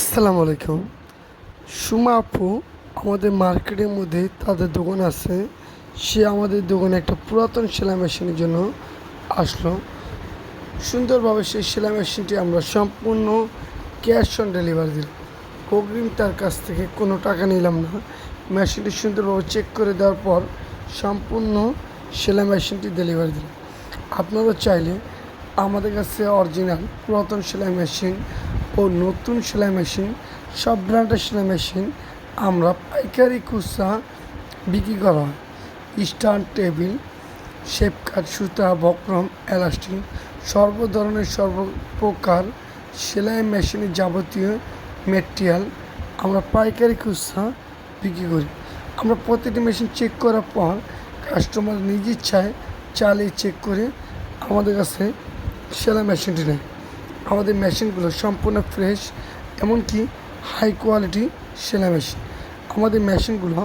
আসসালামু আলাইকুম। সুমা আপু, আমাদের মার্কেটের মধ্যে তাদের দোকান আছে। সে আমাদের দোকানে একটা পুরাতন সেলাই মেশিনের জন্য আসলো। সুন্দরভাবে সেই সেলাই মেশিনটি আমরা সম্পূর্ণ ক্যাশ অন ডেলিভারি দিলাম। অগ্রিম তার কাছ থেকে কোনো টাকা নিলাম না। মেশিনটি সুন্দরভাবে চেক করে দেওয়ার পর সম্পূর্ণ সেলাই মেশিনটি ডেলিভারি দিলাম। আপনারা চাইলে আমাদের কাছে অরিজিনাল পুরাতন সেলাই মেশিন ও নতুন সেলাই মেশিন, সব ব্র্যান্ডের সেলাই মেশিন আমরা পাইকারি খুচরা বিক্রি করা হয়। স্ট্যান্ড টেবিল, শেপ কাট, সুতা, বক্রম, এলাস্টিক, সর্ব ধরনের সর্বপ্রকার সেলাই মেশিনের যাবতীয় মেটেরিয়াল আমরা পাইকারি খুচরা বিক্রি করি। আমরা প্রতিটি মেশিন চেক করার পর কাস্টমার নিজ ইচ্ছায় চালিয়ে চেক করে আমাদের কাছে সেলাই মেশিনটি নেয়। আমাদের মেশিনগুলো সম্পূর্ণ ফ্রেশ, এমনকি হাই কোয়ালিটি সেলাই মেশিন। আমাদের মেশিনগুলো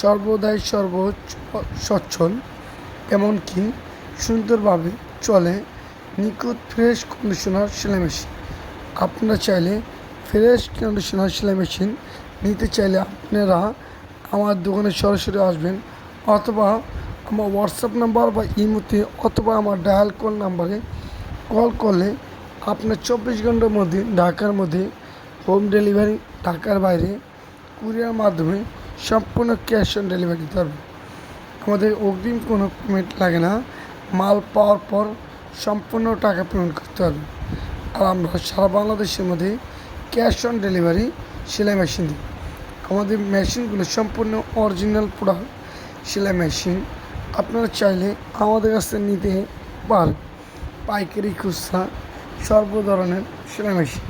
সর্বদাই সর্বোচ্চ সচ্ছল এমনকি সুন্দরভাবে চলে। নিখুঁত ফ্রেশ কন্ডিশনার সেলাই মেশিন। আপনারা চাইলে ফ্রেশ কন্ডিশনার সেলাই মেশিন নিতে চাইলে আপনারা আমার দোকানে সরাসরি আসবেন, অথবা আমার হোয়াটসঅ্যাপ নাম্বার বা ইমোতে, অথবা আমার ডায়াল কল নাম্বারে কল করলে আপনার চব্বিশ ঘণ্টার মধ্যে, ঢাকার মধ্যে হোম ডেলিভারি ঢাকার বাইরে কুরিয়ার মাধ্যমে সম্পূর্ণ ক্যাশ অন ডেলিভারি দিতে হবে আমাদের অগ্রিম কোনো পেমেন্ট লাগে না। মাল পাওয়ার পর সম্পূর্ণ টাকা পেমেন্ট করতে হবে আর আমরা সারা বাংলাদেশের মধ্যে ক্যাশ অন ডেলিভারি সেলাই মেশিন দিই। আমাদের মেশিনগুলো সম্পূর্ণ অরিজিনাল প্রোডাক্ট সেলাই মেশিন আপনারা চাইলে আমাদের কাছ থেকে নিতে পারেন। পাইকারি খুচরা সর্ব ধরনের সেলাই মেশিন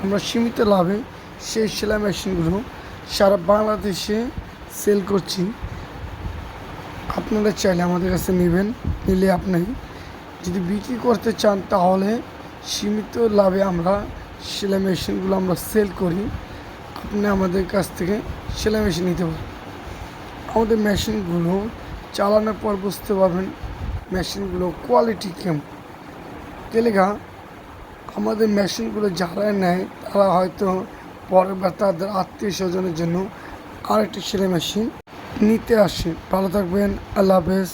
আমরা সীমিত লাভে সেই সেলাই মেশিনগুলো সারা বাংলাদেশে সেল করছি। আপনারা চাইলে আমাদের কাছে নেবেন, নিলে আপনি যদি বিক্রি করতে চান তাহলে সীমিত লাভে আমরা সেলাই মেশিনগুলো আমরা সেল করি। আপনি আমাদের কাছ থেকে সেলাই মেশিন নিতে পারেন। আমাদের মেশিনগুলো চালানোর পর বুঝতে পারবেন মেশিনগুলো কোয়ালিটি কেমন। তেলেগা আমাদের মেশিনগুলো যারা নেয়, তারা হয়তো পরের বার তাদের আত্মীয় স্বজনের জন্য আরেকটি সেলাই মেশিন নিতে আসে। ভালো থাকবেন, আল্লাহ হাফেজ।